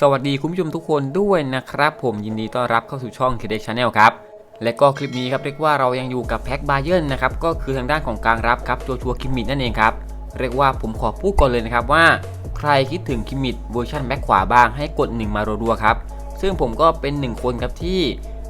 สวัสดีคุณผู้ชมทุกคนด้วยนะครับผมยินดีต้อนรับเข้าสู่ช่อง k d Channel ครับ และก็คลิปนี้ครับเรียกว่าเรายังอยู่กับแพ็กบาเยนนะครับก็คือทางด้านของกลางรับครับโจชัวคิมมิดนั่นเองครับเรียกว่าผมขอพูดก่อนเลยนะครับว่า ใครคิดถึงคิมมิดเวอร์ชันแบ็คขวาบ้างให้กด 1 มารัวๆครับซึ่งผมก็เป็นหนึ่งคนครับที่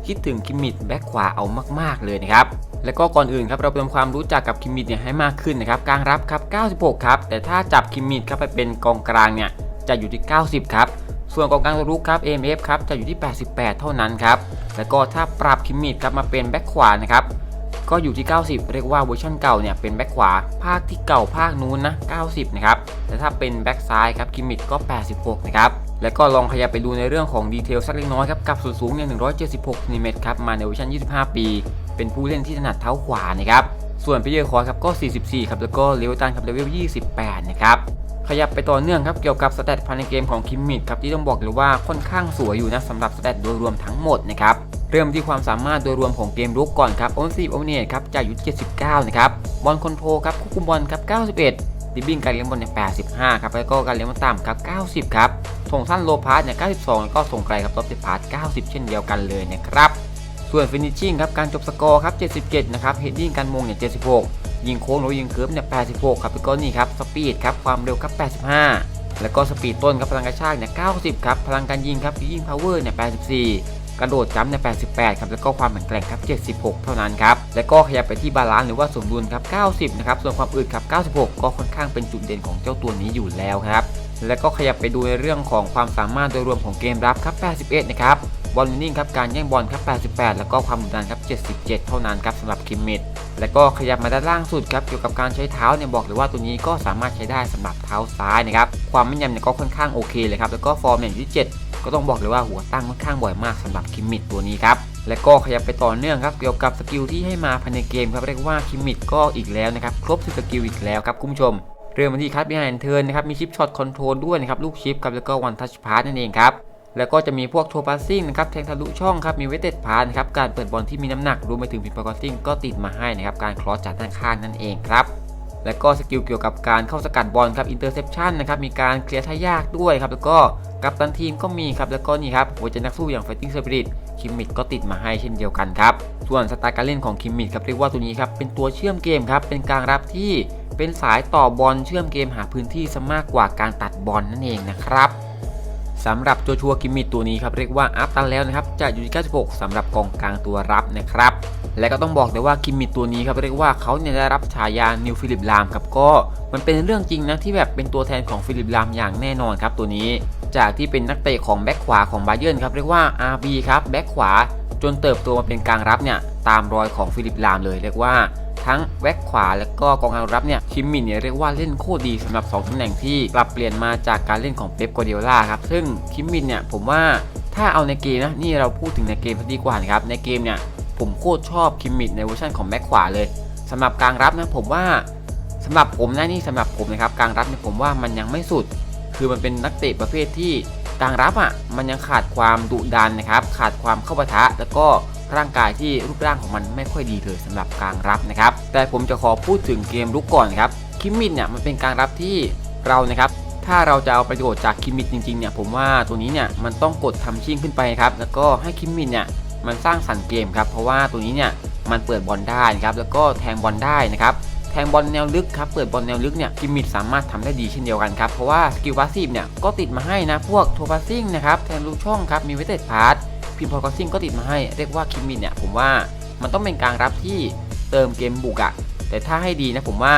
คิดถึงคิมมิดแบ็คขวาเอามากๆเลยนะครับแล้วก็ก่อนอื่นครับเราไปทำความรู้จักกับคิมมิดเนี่ยให้มากขึ้นนะครับกลางรับครับ96 ครับแต่ถ้าจับคิมมิดครับไปเป็นกองกลางเนี่ยจะอยู่ที่ 90 ครับ ส่วนกองกลางตัวรุกครับ AMF ครับจะอยู่ที่ 88 เท่านั้นครับ แล้วก็ถ้าปรับคิมมิดครับมาเป็นแบ็คขวานะครับก็อยู่ที่ 90 เรียกว่าเวอร์ชันเก่าเนี่ยเป็นแบ็คขวาภาคที่เก่าภาคนู้นนะ90 นะครับ แต่ถ้าเป็นแบ็คซ้ายครับคิมมิดก็ 86 นะครับ แล้วก็ลองขยับไปดูในเรื่องของดีเทลสักเล็กน้อยครับ กับส่วนสูงเนี่ย 176มิลลิเมตรครับ มาในเวอร์ชัน25 ปี เป็นผู้เล่นที่ถนัดเท้าขวานะครับ ส่วนพิเยอร์คอร์ครับก็ 44 ครับ แล้วก็เลเวลตันครับเลเวล 28 นะครับ ขยับไปต่อเนื่องครับเกี่ยวกับสเตตภายในเกมของคิมมิดครับที่ต้องบอกเลยว่าค่อนข้างสวยอยู่นะสำหรับสเตตโดยรวมทั้งหมดนะครับเริ่มที่ความสามารถโดยรวมของเกมรุกก่อนครับโอนซีโอเนตครับจะอยู่ที่79 นะครับบอลคอนโทรลครับควบคุมบอลครับ 91ดิบบิ้งการเลี้ยงบอลเนี่ย85 ครับแล้วก็การเลี้ยงบอลต่ำครับ 90 ครับส่งสั้นโลพาสเนี่ย92 แล้วก็ส่งไกลครับลบติดพาส90 เช่นเดียวกันเลยนะครับส่วนฟินิชชิ่งครับการจบสกอร์ครับ77 นะครับเฮดดิ้งการมงเนี่ย76 ยิงโค้งหรือยิงเคิร์ฟเนี่ย 86 ครับแล้วก็นี่ครับ สปีดครับ ความเร็วครับ 85 แล้วก็สปีดต้นครับ พลังกระชากเนี่ย 90 ครับ พลังการยิงครับยิงพาวเวอร์เนี่ย 84 กระโดดจัมเนี่ย 88 ครับ แล้วก็ความแข็งแกร่งครับ 76 เท่านั้นครับ แล้วก็ขยับไปที่บาลานซ์หรือว่าสมดุลครับ 90 นะครับ ส่วนความอึดครับ 96 ก็ค่อนข้างเป็นจุดเด่นของเจ้าตัวนี้อยู่แล้วครับ แล้วก็ขยับไปดูในเรื่องของความสามารถโดยรวมของเกมรับครับ 81 นะครับ บอลนิ่งครับการแย่งบอลครับ 88 แล้วก็ความดุดันครับ 77 เท่านั้นครับสำหรับคิมมิดแล้วก็ขยับมาด้านล่างสุดครับเกี่ยวกับการใช้เท้าเนี่ยบอกเลยว่าตัวนี้ก็สามารถใช้ได้สำหรับเท้าซ้ายนะครับความแม่นยำเนี่ยก็ค่อนข้างโอเคเลยครับแล้วก็ฟอร์มเนี่ยอยู่ที่ 7 ก็ต้องบอกเลยว่าหัวตั้งค่อนข้างบ่อยมากสำหรับคิมมิดตัวนี้ครับแล้วก็ขยับไปต่อเนื่องครับเกี่ยวกับสกิลที่ให้มาภายในเกมครับเรียกว่าคิมมิดก็อีกแล้วนะครับครบสกิลอีกแล้วครับคุณผู้ชมเริ่มมาที่คัดบิไฮเทิร์นนะครับมีชิปช็อตคอนโทรลด้วยนะครับลูกชิปครับแล้วก็วันทัชพาร์นั่นเองครับ แล้วก็จะมีพวกโทปัสซิ่งนะครับแทงทะลุช่องครับมีเวทเต็ดพาร์นครับการเปิดบอลที่มีน้ำหนักรวมไปถึงพิมพ์พอสซิ่งก็ติดมาให้นะครับการคลอสจากด้านข้างนั่นเองครับแล้วก็สกิลเกี่ยวกับการเข้าสกัดบอลครับอินเตอร์เซปชันนะครับมีการเคลียร์ท่ายากด้วยครับแล้วก็กับตันทีมก็มีครับแล้วก็นี่ครับหัวใจนักสู้อย่าง Fighting Spirit คิมมิดก็ติดมาให้เช่นเดียวกันครับส่วนสไตล์การเล่นของคิมมิดครับเรียกว่าตัวนี้ครับเป็นตัวเชื่อมเกมครับเป็นกางรับที่เป็นสายต่อบอลเชื่อมเกมหาพื้นที่ซะมากกว่าการตัดบอลนั่นเองนะครับ สำหรับโจชัวกิมมิตตัวนี้ครับเรียกว่าอัพตันแล้วนะครับจะอยู่ที่96สำหรับกองกลางตัวรับนะครับ และก็ต้องบอกเลยว่ากิมมิตัวนี้ครับเรียกว่าเขาเนี่ยได้รับฉายานิวฟิลิปลามครับก็มันเป็นเรื่องจริงนะที่แบบเป็นตัวแทนของฟิลิปลามอย่างแน่นอนครับตัวนี้ จากที่เป็นนักเตะของแบ็คขวาของบาเยิร์นครับเรียกว่า RB ครับแบ็คขวาจนเติบโตมาเป็นกลางรับเนี่ยตามรอยของฟิลิปลามเลยเรียกว่า ทั้งแบ็คขวาและก็กองกลางรับเนี่ยคิมมินเนี่ยเรียกว่าเล่นโคตรดีสำหรับ 2ตำแหน่งที่ปรับเปลี่ยนมาจากการเล่นของเป๊ปกัวเดียล่าครับซึ่งคิมมินเนี่ยผมว่าถ้าเอาในเกมนะนี่เราพูดถึงในเกมซะดีกว่านะครับในเกมเนี่ยผมโคตรชอบคิมมินในเวอร์ชันของแบ็คขวาเลยสำหรับกลางรับนะผมว่าสำหรับผมนะนี่สำหรับผมนะครับกลางรับเนี่ยผมว่ามันยังไม่สุด คือมันเป็นนักเตะประเภทที่กลางรับอะมันยังขาดความดุดันนะครับขาดความเข้าปะทะแล้วก็ ร่างกายที่รูปร่างของมันไม่ค่อยดีเลยสำหรับกลางรับนะครับ แต่ผมจะขอพูดถึงเกมลุกก่อนครับคิมมินเนี่ยมันเป็นกลางรับที่เรานะครับถ้าเราจะเอาประโยชน์จากคิมมินจริงๆเนี่ยผมว่าตัวนี้เนี่ยมันต้องกดทำชิ่งขึ้นไปครับแล้วก็ให้คิมมินเนี่ยมันสร้างสรรค์เกมครับเพราะว่าตัวนี้เนี่ยมันเปิดบอลได้นะครับแล้วก็แทงบอลได้นะครับแทงบอลแนวลึกครับเปิดบอลแนวลึกเนี่ยคิมมินสามารถทำได้ดีเช่นเดียวกันครับเพราะว่าสกิลพาสซีฟเนี่ยก็ติดมาให้นะพวกโทพาสซิ่งนะครับแทงลูกช่องครับมีเวทเต็ดพาร์ท พิมพอลกอซิ่งก็ติดมาให้ เรียกว่าคิมมินเนี่ยผมว่ามันต้องเป็นกลางรับที่เติมเกมบุกอะแต่ถ้าให้ดีนะผมว่า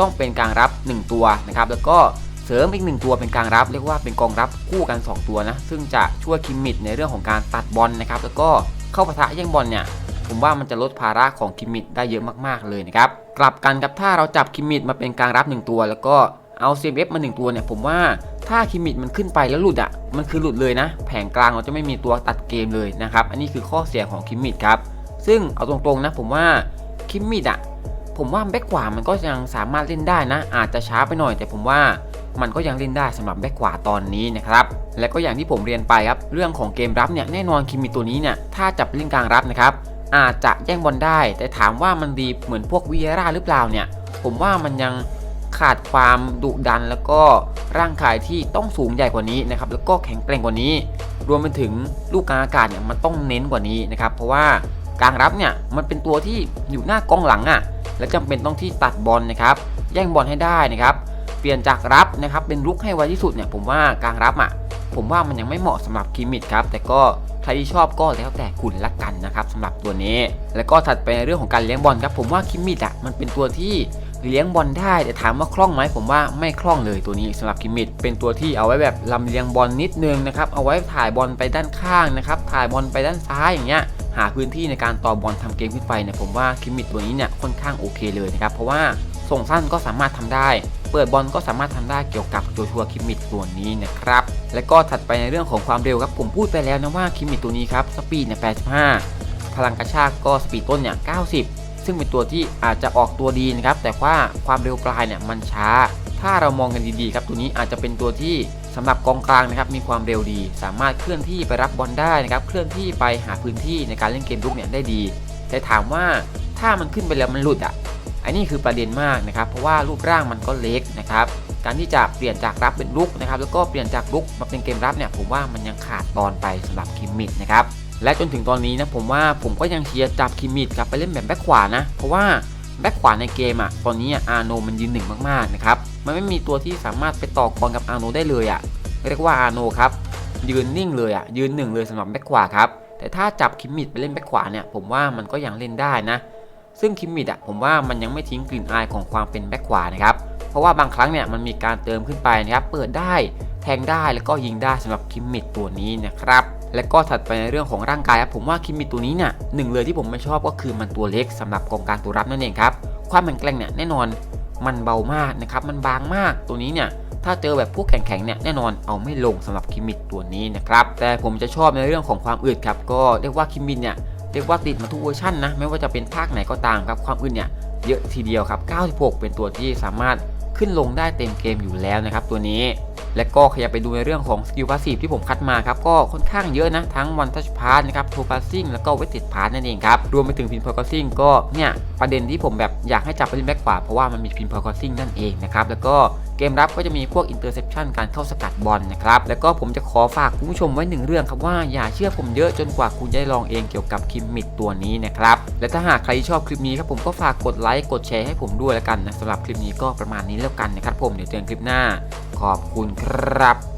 ต้องเป็นกลางรับ 1 ตัวนะครับแล้วก็เสริมอีก 1 ตัวเป็นกลางรับ เรียกว่าเป็นกองรับคู่กัน 2 ตัวนะซึ่งจะช่วยคิมมิดในเรื่องของการตัดบอลนะครับแล้วก็เข้าปะทะแย่งบอลเนี่ยผมว่ามันจะลดภาระของคิมมิดได้เยอะมากๆเลยนะครับกลับกันครับถ้าเราจับคิมมิดมาเป็นกลางรับ 1 ตัว แล้วก็เอา CMF มา 1 ตัวเนี่ยผมว่า ถ้าคิมมิดมันขึ้นไปแล้วหลุดอะ มันคือหลุดเลยนะ แผงกลางเราจะไม่มีตัวตัดเกมเลยนะครับ อันนี้คือข้อเสียของคิมมิดครับ ซึ่งเอาตรงๆนะ ผมว่าคิมมิดอะ ผมว่าแบ็กขวามันก็ยังสามารถเล่นได้นะ อาจจะช้าไปหน่อยแต่ผมว่ามันก็ยังเล่นได้สำหรับแบ็กขวาตอนนี้นะครับ และก็อย่างที่ผมเรียนไปครับ เรื่องของเกมรับเนี่ยแน่นอนคิมมิดตัวนี้เนี่ยถ้าจับเล่นกลางรับนะครับอาจจะแย่งบอลได้ แต่ถามว่ามันดีเหมือนพวกวีเอร่าหรือเปล่าเนี่ย ผมว่ามันยัง ขาดความดุดัน แล้วก็ร่างกายที่ต้องสูงใหญ่กว่านี้นะครับแล้วก็แข็งแกร่งกว่านี้ รวมไปถึงลูกกลางอากาศเนี่ยมันต้องเน้นกว่านี้นะครับเพราะว่ากลางรับเนี่ยมันเป็นตัวที่อยู่หน้ากองหลังอะ่ะและจำเป็นต้องที่ตัดบอลนะครับแย่งบอลให้ได้นะครับเปลี่ยนจากรับนะครับเป็นลุกให้ไวที่สุดเนี่ยผมว่ากลางรับอะผมว่ามันยังไม่เหมาะสำหรับคิมมิดครับแต่ก็ใครที่ชอบก็แล้วแต่คุณละกันนะครับสำหรับตัวนี้ แล้วก็ถัดไปในเรื่องของการเลี้ยงบอลครับผมว่าคิมมิดอะมันเป็นตัวที่ เลี้ยงบอลได้แต่ถามว่าคล่องไหมผมว่าไม่คล่องเลยตัวนี้สำหรับคิมมิดเป็นตัวที่เอาไว้แบบลำเลียงบอลนิดนึงนะครับเอาไว้ถ่ายบอลไปด้านข้างนะครับถ่ายบอลไปด้านซ้ายอย่างเงี้ยหาพื้นที่ในการต่อบอลทำเกมขึ้นไปเนี่ยผมว่าคิมมิดตัวนี้เนี่ยค่อนข้างโอเคเลยนะครับเพราะว่าส่งสั้นก็สามารถทำได้เปิดบอลก็สามารถทำได้เกี่ยวกับโจชัวคิมมิดตัวนี้นะครับ และก็ถัดไปในเรื่องของความเร็วครับผมพูดไปแล้วนะว่าคิมมิดตัวนี้ครับสปีดเนี่ย 85 พลังกระชากก็สปีดต้นเนี่ย 90 ซึ่งเป็นตัวที่อาจจะออกตัวดีนะครับแต่ว่าความเร็วปลายเนี่ยมันช้า ถ้าเรามองกันดีๆครับตัวนี้อาจจะเป็นตัวที่สำหรับกองกลางนะครับมีความเร็วดี สามารถเคลื่อนที่ไปรับบอลได้นะครับเคลื่อนที่ไปหาพื้นที่ในการเล่นเกมลุกเนี่ยได้ดี แต่ถามว่าถ้ามันขึ้นไปแล้วมันหลุดอะอันนี้คือประเด็นมากนะครับ เพราะว่ารูปร่างมันก็เล็กนะครับการที่จะเปลี่ยนจากรับเป็นลุกนะครับแล้วก็เปลี่ยนจากลุกมาเป็นเกมรับเนี่ยผมว่ามันยังขาดตอนไปสำหรับคิมมิดนะครับ และจนถึงตอนนี้นะผมว่าผมก็ยังเชียร์จับคิมมิดครับไปเล่นแบบแบ็คขวานะ เพราะว่าแบ็คขวาในเกมอะตอนนี้อาโนมันยืนหนึ่งมากๆนะครับมันไม่มีตัวที่สามารถไปต่อกรกับอาโนได้เลยอะเรียกว่าอาโนครับยืนนิ่งเลยอะยืนหนึ่งเลยสำหรับแบ็คขวาครับแต่ถ้าจับคิมมิดไปเล่นแบ็คขวาเนี่ยผมว่ามันก็ยังเล่นได้นะ ซึ่งคิมมิดอะผมว่ามันยังไม่ทิ้งกลิ่นอายของความเป็นแบ็คขวานะครับเพราะว่าบางครั้งเนี่ยมันมีการเติมขึ้นไปนะครับเปิดได้แทงได้แล้วก็ยิงได้สำหรับคิมมิดตัวนี้นะครับ และก็ถัดไปในเรื่องของร่างกายครับผมว่าคิมมิตัวนี้เนี่ยหนึ่งเลยที่ผมไม่ชอบก็คือมันตัวเล็กสำหรับกองกางตัวรับนั่นเองครับความแข็งแกร่งเนี่ยแน่นอนมันเบามากนะครับมันบางมากตัวนี้เนี่ยถ้าเจอแบบพวกแข็งๆเนี่ยแน่นอนเอาไม่ลงสำหรับคิมมิตัวนี้นะครับแต่ผมจะชอบในเรื่องของความอึดครับก็เรียกว่าคิมมิเนี่ยเรียกว่าติดมาทุกเวอร์ชันนะไม่ว่าจะเป็นภาคไหนก็ตามครับความอื่นเนี่ยเยอะทีเดียวครับ 96 เป็นตัวที่สามารถขึ้นลงได้เต็มเกมอยู่แล้วนะครับตัวนี้ และก็ขยับไปดูในเรื่องของสกิลพาสซีฟที่ผมคัดมาครับก็ค่อนข้างเยอะนะ ทั้งวันทัชพาร์นะครับโทพาสซิ่งแล้วก็เวติดพาร์นั่นเองครับ รวมไปถึงพินพอร์ซิ่งก็เนี่ยประเด็นที่ผมแบบอยากให้จับไปเล่นแบ็คขวาเพราะว่ามันมีพินพอร์ซิ่งนั่นเองนะครับแล้วก็เกมรับก็จะมีพวกอินเตอร์เซปชันการเข้าสกัดบอลนะครับแล้วก็ผมจะขอฝากคุณผู้ชมไว้หนึ่งเรื่องครับว่าอย่าเชื่อผมเยอะจนกว่าคุณจะได้ลองเองเกี่ยวกับคิมมิดตัวนี้นะครับและถ้าหากใครชอบคลิปนี้ครับผมก็ฝากกดไลค์กดแชร์ให้ผมด้วยแล้วกันนะสำหรับคลิปนี้ก็ประมาณนี้แล้วกันนะครับผมเดี๋ยวเจอกันคลิปหน้า ขอบคุณครับ